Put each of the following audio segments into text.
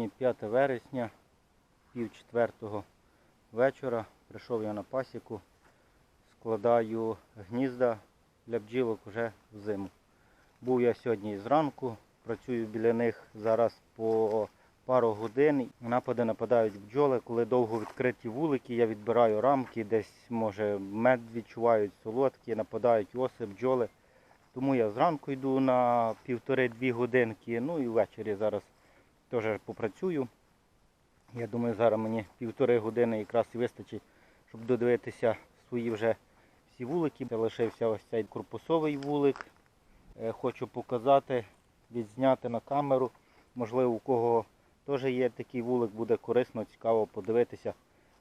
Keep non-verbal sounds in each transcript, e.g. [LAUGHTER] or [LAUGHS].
Сьогодні 5 вересня, пів четвертого вечора. Прийшов я на пасіку, складаю гнізда для бджілок вже в зиму. Був я сьогодні зранку, працюю біля них зараз по пару годин. Напади нападають бджоли. Коли довго відкриті вулики, я відбираю рамки, десь може мед відчувають солодкі, нападають оси, бджоли. Тому я зранку йду на півтори-дві годинки, ну і ввечері зараз теж попрацюю. Я думаю, зараз мені півтори години якраз і вистачить, щоб додивитися свої вже всі вулики. Залишився ось цей корпусовий вулик. Е, Хочу показати, відзняти на камеру. Можливо, у кого теж є такий вулик, буде корисно, цікаво подивитися,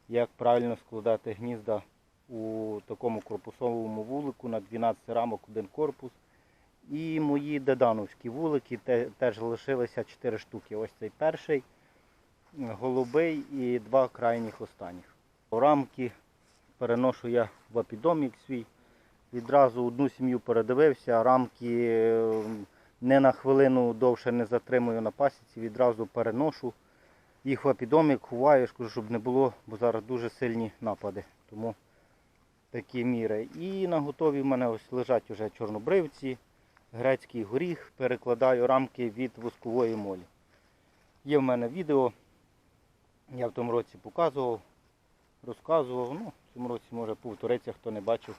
як правильно складати гнізда у такому корпусовому вулику на 12 рамок один корпус. І мої дедановські вулики теж лишилися 4 штуки. Ось цей перший, голубий і два крайніх останніх. Рамки переношу я в апідомік свій. Відразу одну сім'ю передивився, рамки е, не на хвилину довше не затримую на пасіці, відразу переношу. Їх в апідомік ховаю, щоб не було, бо зараз дуже сильні напади. Тому такі міри. І на готові в мене ось лежать уже чорнобривці, грецький горіх, перекладаю рамки від воскової молі. Є в мене відео, я в тому році показував, розказував. Ну, в цьому році може повториться, хто не бачив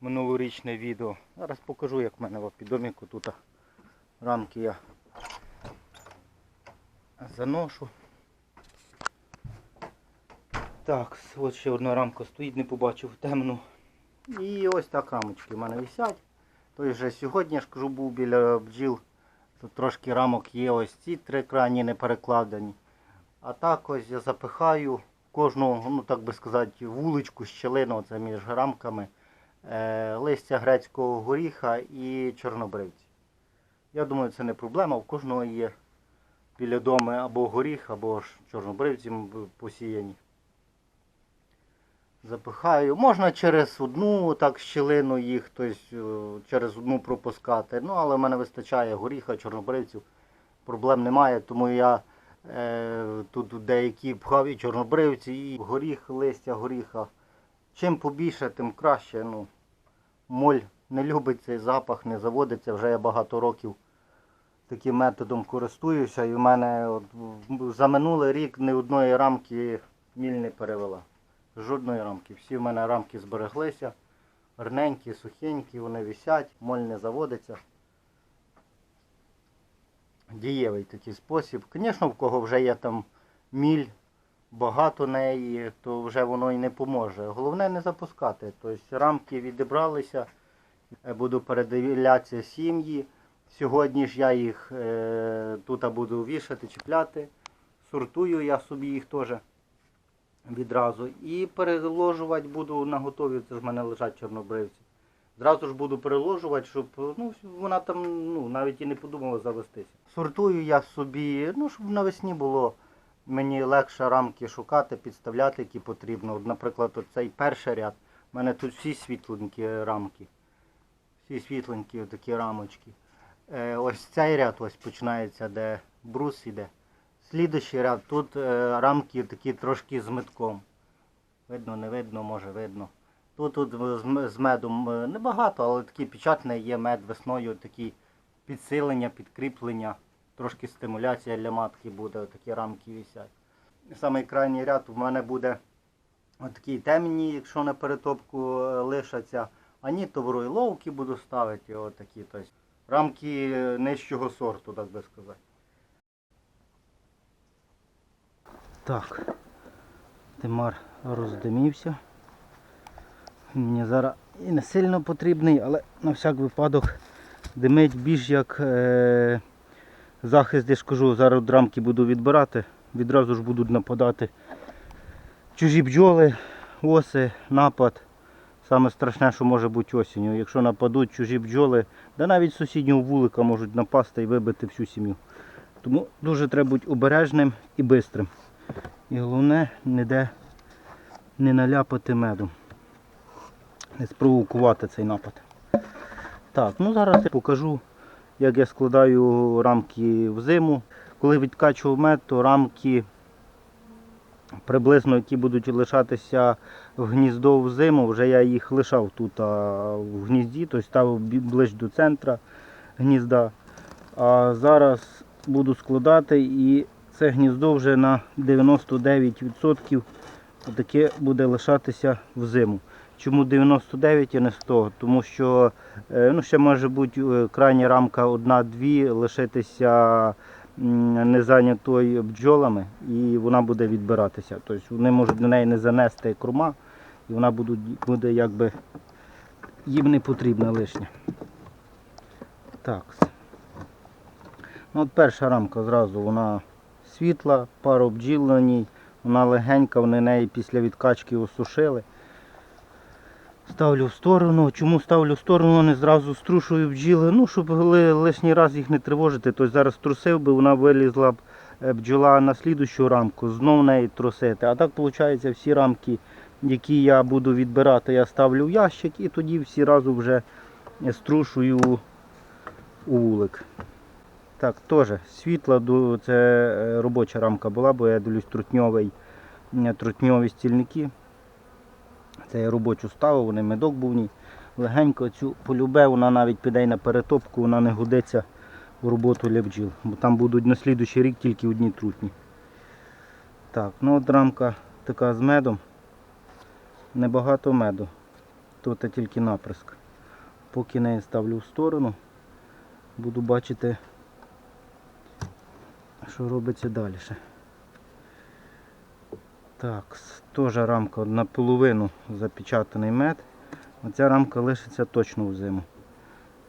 минулорічне відео. Зараз покажу, як в мене в апідоміку тут рамки я заношу. Так, от ще одна рамка стоїть, не побачив темну. І ось так рамочки в мене висять. Той вже сьогодні, ж кажу, був біля бджіл. Тут трошки рамок є, ось ці три крані не перекладені. А так ось я запихаю кожну, ну так би сказати, вуличку, щелину оце між рамками. Е, листя грецького горіха і чорнобривці. Я думаю, це не проблема. У кожного є біля дому або горіх, або ж чорнобривці посіяні. Запихаю. Можна через одну так щілину їх, тобто через одну пропускати. Ну, але в мене вистачає горіха, чорнобривців. Проблем немає, тому я е, тут деякі пхав і чорнобривці, і горіх, листя горіха. Чим побільше, тим краще. Ну, моль не любить цей запах, не заводиться. Вже я багато років таким методом користуюся. І в мене от, за минулий рік ні одної рамки міль не перевела. Жодної рамки. Всі в мене рамки збереглися. Гарненькі, сухенькі, вони висять, моль не заводиться. Дієвий такий спосіб. Звісно, в кого вже є там міль, багато неї, то вже воно і не поможе. Головне не запускати. Тобто рамки відібралися, буду передивлятися сім'ї. Сьогодні ж я їх е, тут буду вішати, чіпляти. Сортую я собі їх теж відразу. І переложувати буду на готові. Це в мене лежать чорнобривці. Зразу ж буду переложувати, щоб ну, вона там ну, навіть і не подумала завестися. Сортую я собі, ну, щоб навесні було мені легше рамки шукати, підставляти, які потрібно. От, наприклад, цей перший ряд. У мене тут всі світленькі рамки. Всі світленькі такі рамочки. Е, ось цей ряд ось починається, де брус іде. Слідущий ряд, тут е, рамки такі трошки з метком. Видно, не видно, може видно. Тут, тут з медом е, небагато, але такий печатний є мед весною, такі підсилення, підкріплення, трошки стимуляція для матки буде, такі рамки висять. Самий крайній ряд у мене буде такі темні, якщо на перетопку е, лишаться. А ні, то ловки буду ставити, отакі. Тобто, рамки нижчого сорту, так би сказати. Так, Тимар роздимівся. Мені зараз і не сильно потрібний, але на всяк випадок димить більш як е, захист, я ж кажу, зараз рамки буду відбирати, відразу ж будуть нападати чужі бджоли, оси, напад. Саме страшне, що може бути осінню. Якщо нападуть чужі бджоли, да навіть сусіднього вулика можуть напасти і вибити всю сім'ю. Тому дуже треба бути обережним і бистрим. І головне ніде не наляпати медом. Не спровокувати цей напад. Так, ну зараз я покажу, як я складаю рамки в зиму. коли відкачував мед, то рамки приблизно, які будуть лишатися в гніздо в зиму, вже я їх лишав тут а, в гнізді, тобто ставив ближче до центра гнізда. А зараз буду складати і це гніздо вже на 99% таке буде лишатися в зиму. Чому 99 і не 100? Тому що е, ну, ще може бути е, крайня рамка одна-дві лишитися не зайнятою бджолами і вона буде відбиратися. Тобто вони можуть до неї не занести крума і вона буде, буде якби їм не потрібна лишня. Так. Ну, от перша рамка зразу вона світла, пару бджіл на ній, вона легенька, вони неї після відкачки осушили. Ставлю в сторону. Чому ставлю в сторону, не зразу струшую бджіли, ну, щоб лишній раз їх не тривожити. Тобто зараз трусив би, вона вилізла б е, бджола на слідущу рамку, знов неї трусити. А так виходить, всі рамки, які я буду відбирати, я ставлю в ящик і тоді всі разу вже струшую у вулик. Так, теж світла, це е, робоча рамка була, бо я дивлюсь трутньовий, трутньові стільники. Це я робочу ставив, вони медок був в ній. Легенько цю полюбе, вона навіть піде на перетопку, вона не годиться в роботу для бджіл. Бо там будуть на слідуючий рік тільки одні трутні. Так, ну от рамка така з медом. Небагато меду. Тут тільки наприск. Поки неї ставлю в сторону, буду бачити, що робиться далі. Так, теж рамка наполовину запечатаний мед. Оця рамка лишиться точно в зиму.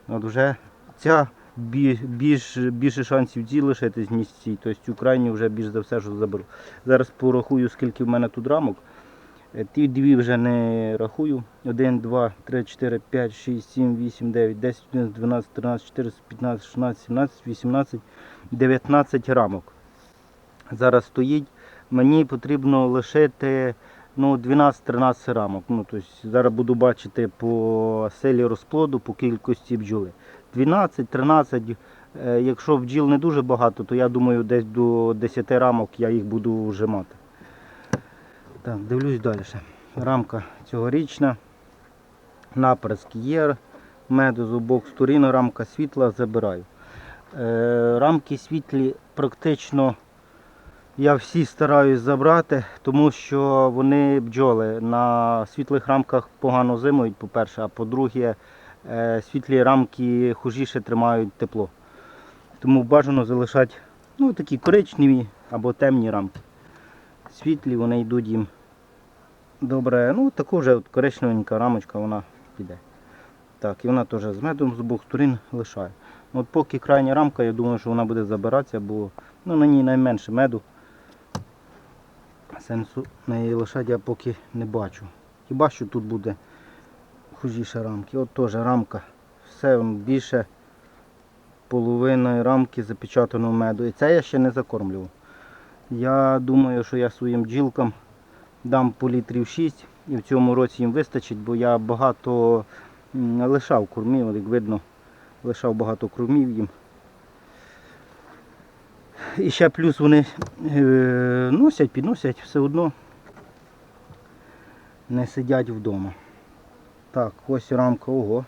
От вже ця більш, більше шансів ці лишитись, ніж ці. Тобто цю крайню вже більш за все, що заберу. Зараз порахую, скільки в мене тут рамок. Е, Ті дві вже не рахую. 1, 2, 3, 4, 5, 6, 7, 8, 9, 10, 11, 12, 13, 14, 15, 16, 17, 18, 19 рамок. Зараз стоїть. Мені потрібно лишити ну, 12-13 рамок. Ну, тобто, зараз буду бачити по силі розплоду, по кількості бджоли. 12-13. Е, Якщо бджіл не дуже багато, то я думаю, десь до 10 рамок я їх буду вжимати. Так, дивлюсь далі. Рамка цьогорічна. Наприск є. Меду з обох сторін, рамка світла забираю. Е, рамки світлі практично я всі стараюсь забрати, тому що вони бджоли на світлих рамках погано зимують, по-перше, а по-друге, е, світлі рамки хужіше тримають тепло. Тому бажано залишати ну, такі коричневі або темні рамки. Світлі вони йдуть їм добре. Ну, таку вже коричневенька рамочка вона піде. Так, і вона теж з медом з обох сторін лишає. Ну, От поки крайня рамка, я думаю, що вона буде забиратися, бо ну, на ній найменше меду. Сенсу на її лишати я поки не бачу. Хіба що тут буде хужіше рамки. От теж рамка. Все більше половини рамки запечатаного меду. І це я ще не закормлював. Я думаю, що я своїм бджілкам дам по літрів 6 і в цьому році їм вистачить, бо я багато лишав кормів, як видно, лишав багато кормів їм. І ще плюс вони е, носять, підносять все одно. Не сидять вдома. Так, ось рамка, ого.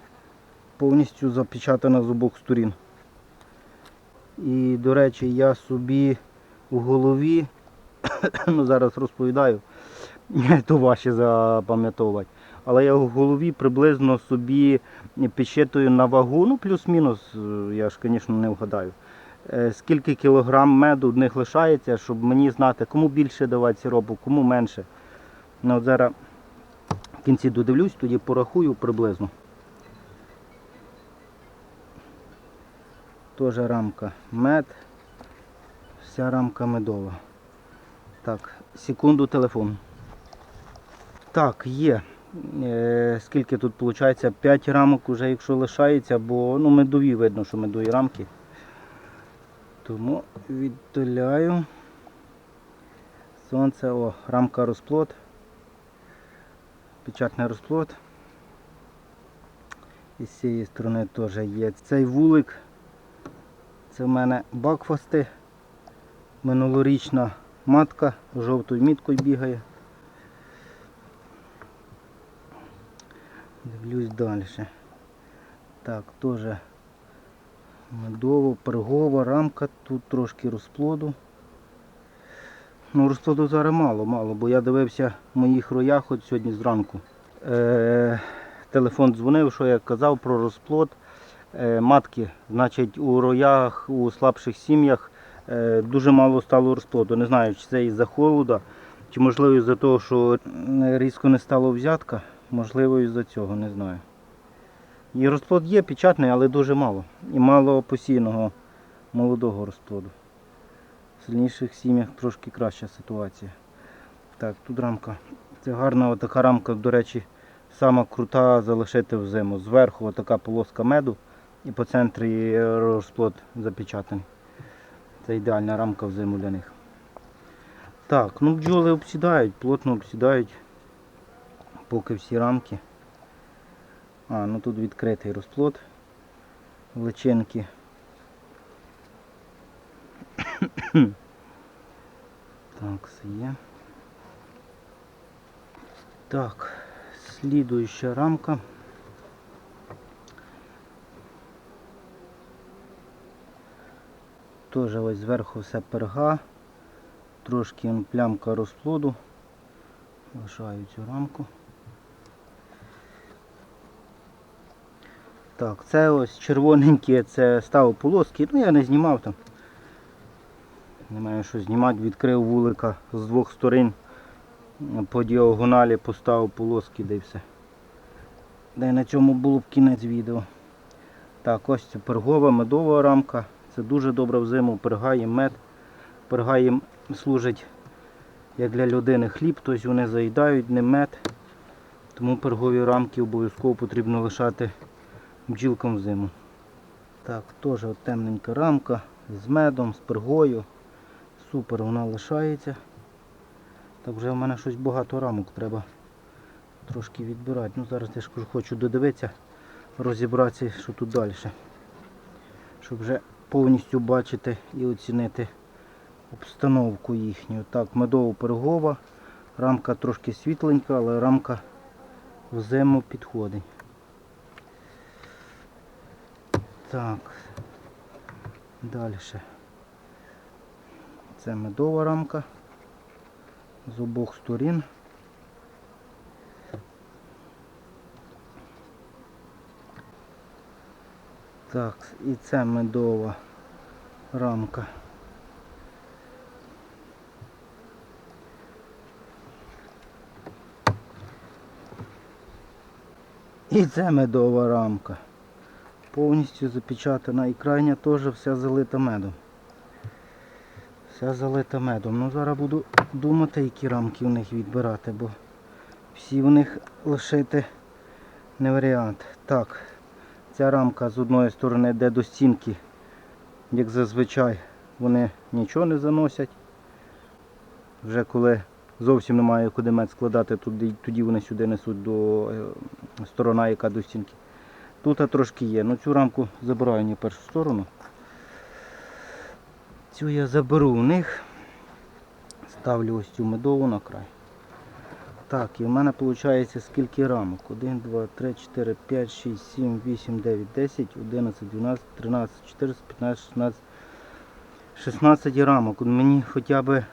Повністю запечатана з обох сторін. І, до речі, я собі у голові, [COUGHS] ну зараз розповідаю, [COUGHS] то важче запам'ятовувати. Але я в голові приблизно собі підсчитую на вагу, ну плюс-мінус, е, я ж, звісно, не вгадаю. Е, Скільки кілограм меду в них лишається, щоб мені знати, кому більше давати сиропу, кому менше. Ну, от зараз в кінці додивлюсь, тоді порахую приблизно. Теж рамка мед. Вся рамка медова. Так, секунду телефон. Так, є. Е, скільки тут виходить? 5 рамок вже якщо лишається, бо ну, медові видно, що медові рамки. Тому віддаляю. Сонце, о, рамка розплод. Печатний розплод. І з цієї сторони теж є цей вулик. Це в мене бакфасти. Минулорічна матка жовтою міткою бігає. Дивлюсь далі. Так, теж медово, пергова рамка, тут трошки розплоду. Ну, розплоду зараз мало, мало, бо я дивився в моїх роях от сьогодні зранку. Е, телефон дзвонив, що я казав про розплод. Е, матки, значить, у роях, у слабших сім'ях е, дуже мало стало розплоду. Не знаю, чи це із-за холода, чи можливо із-за того, що різко не стало взятка, можливо із-за цього, не знаю. І розплод є печатний, але дуже мало. І мало постійного молодого розплоду. В сильніших сім'ях трошки краща ситуація. Так, тут рамка. Це гарна така рамка, до речі, сама крута залишити в зиму. Зверху така полоска меду і по центрі розплод запечатаний. Це ідеальна рамка в зиму для них. Так, ну бджоли обсідають, плотно обсідають, поки всі рамки. А, ну тут відкритий розплод личинки. [COUGHS] Так, все є. Так, слідуюча рамка. Теж ось зверху все перга, трошки плямка розплоду. Лишаю цю рамку. Так, це ось червоненькі, це став полоски, ну я не знімав там. Немає що знімати, відкрив вулика з двох сторін по діагоналі поставив полоски де все. Де на цьому було б кінець відео. Так, ось це пергова медова рамка. Це дуже добре взиму, пергає мед. Перга їм служить як для людини хліб, тобто вони заїдають не мед. Тому пергові рамки обов'язково потрібно лишати бджілкам взиму. Так, теж темненька рамка з медом, з пергою. Супер, вона лишається. Так вже в мене щось багато рамок треба трошки відбирати. Ну зараз я ж хочу додивитися, розібратися, що тут далі. Щоб вже повністю бачити і оцінити обстановку їхню. Так, медово-пергова, рамка трошки світленька, але рамка в зиму підходить. Так, далі. Це медова рамка з обох сторін. Так, і це медова рамка. І це медова рамка. Повністю запечатана і крайня теж вся залита медом. Вся залита медом. Ну зараз буду думати, які рамки в них відбирати, бо всі в них лишити не варіант. Так, ця рамка з одної сторони йде до стінки, як зазвичай, вони нічого не заносять. Вже коли зовсім немає куди мед складати, тоді, вони сюди несуть до е, сторона, яка до стінки. Тут трошки є. Ну цю рамку забираю на першу сторону. Цю я заберу у них. Ставлю ось цю медову на край. Так, і в мене виходить скільки рамок? 1, 2, 3, 4, 5, 6, 7, 8, 9, 10, 11, 12, 13, 14, 15, 16, 16 рамок. Мені хоча б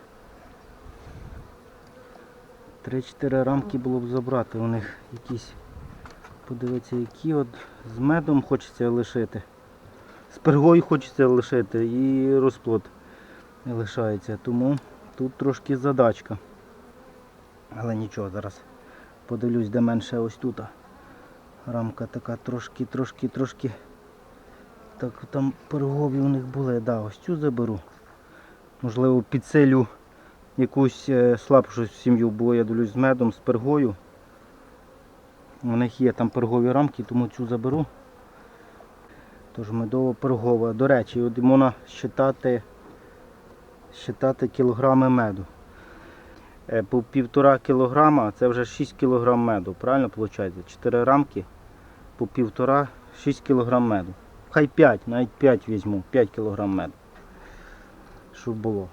3-4 рамки було б забрати. У них якісь, подивитися, які от з медом хочеться лишити. З пергою хочеться лишити і розплод не лишається. Тому тут трошки задачка. Але нічого, зараз подивлюсь, де менше ось тут. Рамка така трошки, трошки, трошки. Так там пергові у них були. Да, ось цю заберу. Можливо, підсилю якусь е, слабшу сім'ю, бо я дивлюсь з медом, з пергою. У них є там пергові рамки, тому цю заберу. Тож медово пергова. До речі, можна считати, считати кілограми меду. Е, По півтора кілограма це вже 6 кілограм меду. Правильно виходить? 4 рамки по півтора 6 кілограм меду. Хай 5, навіть 5 візьму, 5 кілограм меду. Щоб було.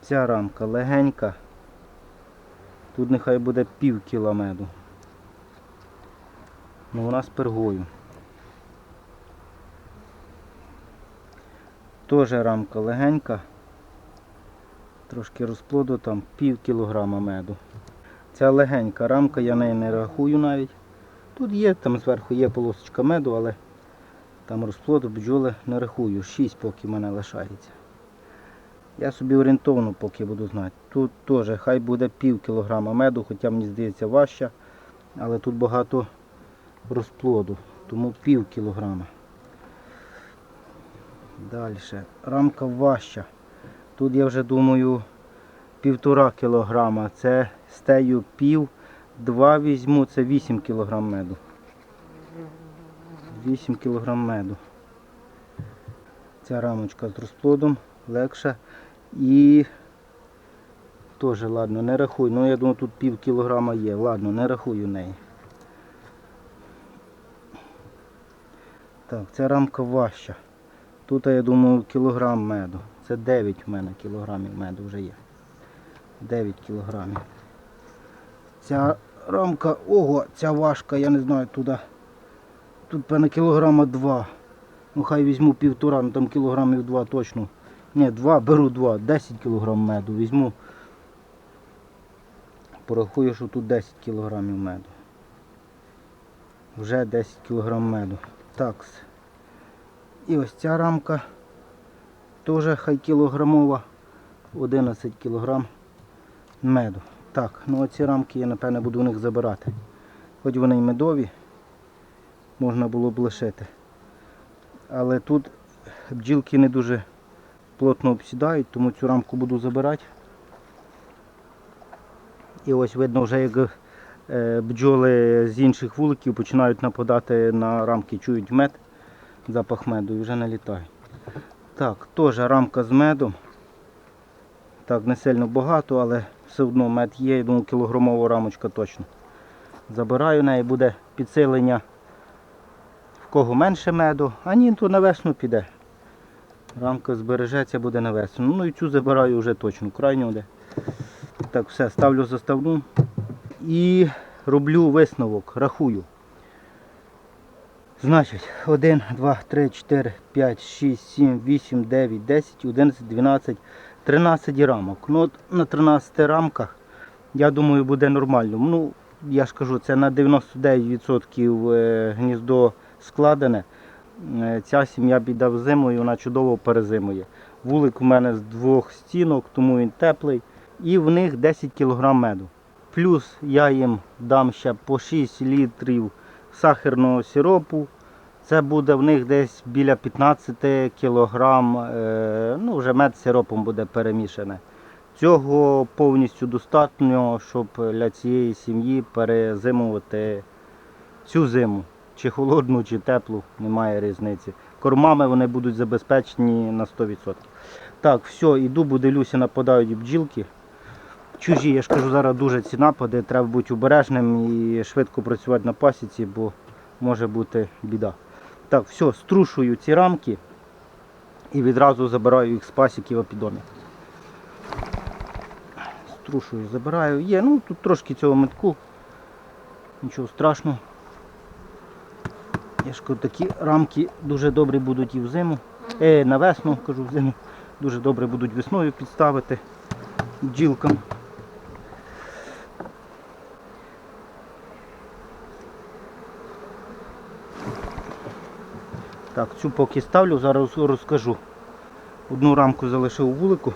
Ця рамка легенька. Тут нехай буде пів кіла меду. Ну вона з пергою. Теж рамка легенька. Трошки розплоду там пів кілограма меду. Ця легенька рамка, я неї не рахую навіть. Тут є, там зверху є полосочка меду, але там розплоду бджоли не рахую. 6 поки в мене лишається. Я собі орієнтовно поки буду знати. Тут теж хай буде пів кілограма меду, хоча мені здається важча, але тут багато розплоду, тому пів кілограма. Далі. Рамка важча. Тут я вже думаю півтора кілограма. Це стею пів, два візьму, це 8 кілограм меду. 8 кілограм меду. Ця рамочка з розплодом легша. І теж, ладно, не рахую. Ну я думаю, тут пів кілограма є. Ладно, не рахую неї. Так, ця рамка важча. Тут, я думаю, кілограм меду. Це 9 в мене кілограмів меду вже є. 9 кілограмів. Ця рамка, ого, ця важка, я не знаю, туди. Тут певно кілограма 2. Ну хай візьму півтора, ну там кілограмів 2 точно. Ні, 2, беру 2, 10 кілограм меду візьму. Порахую, що тут 10 кілограмів меду. Вже 10 кілограм меду. Так. І ось ця рамка теж хай кілограмова. 11 кілограм меду. Так, ну оці рамки я напевне буду у них забирати. Хоч вони й медові, можна було б лишити. Але тут бджілки не дуже плотно обсідають, тому цю рамку буду забирати. І ось видно вже як бджоли з інших вуликів починають нападати на рамки, чують мед, запах меду і вже налітають. Так, теж рамка з медом. Так, не сильно багато, але все одно мед є, я думаю, кілограмова рамочка точно. Забираю неї, буде підсилення в кого менше меду, а ні, то на весну піде. Рамка збережеться, буде на весну. Ну і цю забираю вже точно, крайню де. Так, все, ставлю заставну і роблю висновок, рахую. Значить, 1, 2, 3, 4, 5, 6, 7, 8, 9, 10, 11, 12, 13 рамок. Ну от на 13 рамках, я думаю, буде нормально. Ну, я ж кажу, це на 99% е, гніздо складене. Е, Ця сім'я піде зимою, вона чудово перезимує. Вулик у мене з двох стінок, тому він теплий. І в них 10 кг меду. Плюс я їм дам ще по 6 літрів сахарного сиропу. Це буде в них десь біля 15 кілограм, е, ну вже мед з сиропом буде перемішане. Цього повністю достатньо, щоб для цієї сім'ї перезимувати цю зиму. Чи холодну, чи теплу, немає різниці. Кормами вони будуть забезпечені на 100%. Так, все, іду, бо дивлюся, нападають бджілки. Чужі, я ж кажу, зараз дуже ці напади, треба бути обережним і швидко працювати на пасіці, бо може бути біда. Так, все, струшую ці рамки і відразу забираю їх з пасіки в опідомі. Струшую, забираю. Є, ну тут трошки цього метку. Нічого страшного. Я ж кажу, такі рамки дуже добре будуть і в зиму. Е, на весну, кажу, в зиму. Дуже добре будуть весною підставити бджілкам. Так, цю поки ставлю, зараз розкажу. Одну рамку залишив у вулику.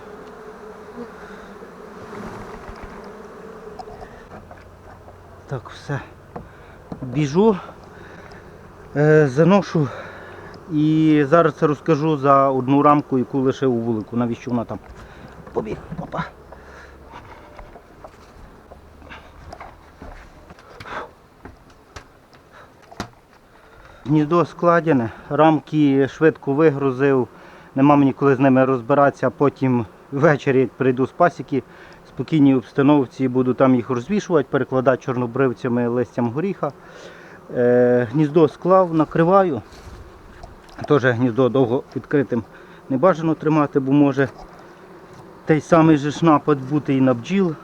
Так, все. Біжу, е, заношу і зараз розкажу за одну рамку, яку лишив у вулику. Навіщо вона там? Побіг, опа. Гніздо складене, рамки швидко вигрузив, нема мені коли з ними розбиратися, потім ввечері, як прийду з пасіки, в спокійній обстановці буду там їх розвішувати, перекладати чорнобривцями листям горіха. Е, гніздо склав, накриваю. Теж гніздо довго відкритим не бажано тримати, бо може той самий же ж напад бути і на бджіл.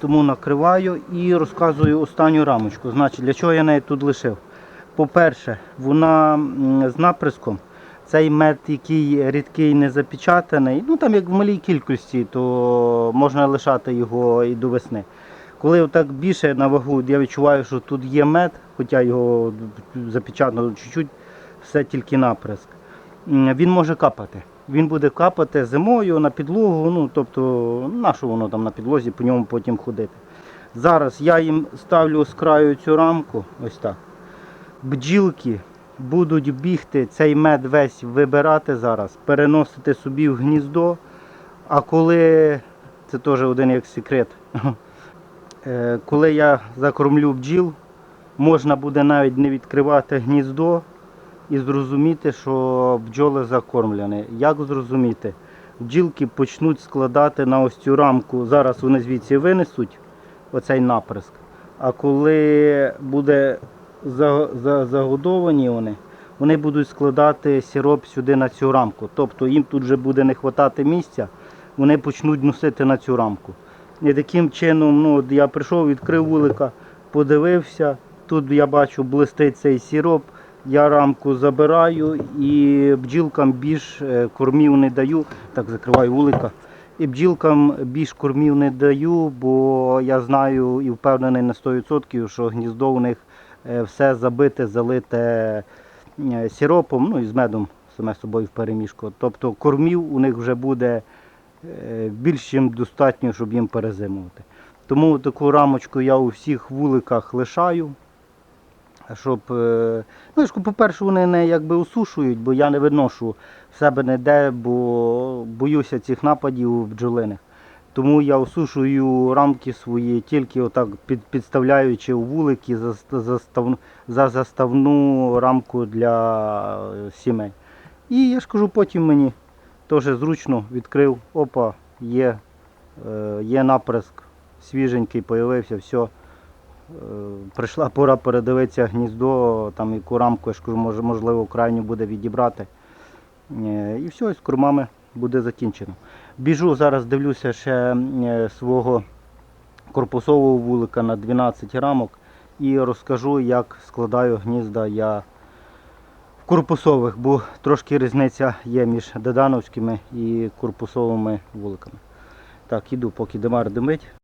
Тому накриваю і розказую останню рамочку. Значить, для чого я неї тут лишив? По-перше, вона з наприском. Цей мед, який рідкий, не запечатаний, ну там як в малій кількості, то можна лишати його і до весни. Коли так більше на вагу, я відчуваю, що тут є мед, хоча його запечатано чуть-чуть, все тільки наприск. Він може капати. Він буде капати зимою на підлогу, ну тобто, на що воно там на підлозі, по ньому потім ходити. Зараз я їм ставлю з краю цю рамку, ось так. Бджілки будуть бігти, цей мед весь вибирати зараз, переносити собі в гніздо. А коли, це теж один як секрет, [LAUGHS] Е, коли я закормлю бджіл, можна буде навіть не відкривати гніздо і зрозуміти, що бджоли закормлені. Як зрозуміти? Бджілки почнуть складати на ось цю рамку. Зараз вони звідси винесуть оцей наприск. А коли буде загодовані вони, вони будуть складати сироп сюди на цю рамку. Тобто їм тут вже буде не вистачати місця, вони почнуть носити на цю рамку. І таким чином, ну, я прийшов, відкрив вулика, подивився. Тут я бачу блистить цей сироп, я рамку забираю і бджілкам більш е, кормів не даю. Так, закриваю вулика. І бджілкам більш кормів не даю, бо я знаю і впевнений на 100%, що гніздо у них все забите, залите е, сиропом, ну і з медом саме собою в перемішку. Тобто кормів у них вже буде е, більш чим достатньо, щоб їм перезимувати. Тому таку рамочку я у всіх вуликах лишаю. Щоб, е, ну, по-перше, вони не якби осушують, бо я не виношу в себе ніде, бо боюся цих нападів бджолиних. Тому я осушую рамки свої тільки отак під, підставляючи у вулики за, застав, за заставну рамку для е, сімей. І я ж кажу, потім мені теж зручно відкрив, опа, є, е, є наприск, свіженький, появився, все. Прийшла пора передивитися гніздо, там яку рамку, я ж кажу, можливо, крайню буде відібрати. Е, І все, з кормами буде закінчено. Біжу, зараз дивлюся ще е, свого корпусового вулика на 12 рамок і розкажу, як складаю гнізда я в корпусових, бо трошки різниця є між дедановськими і корпусовими вуликами. Так, іду, поки Демар димить.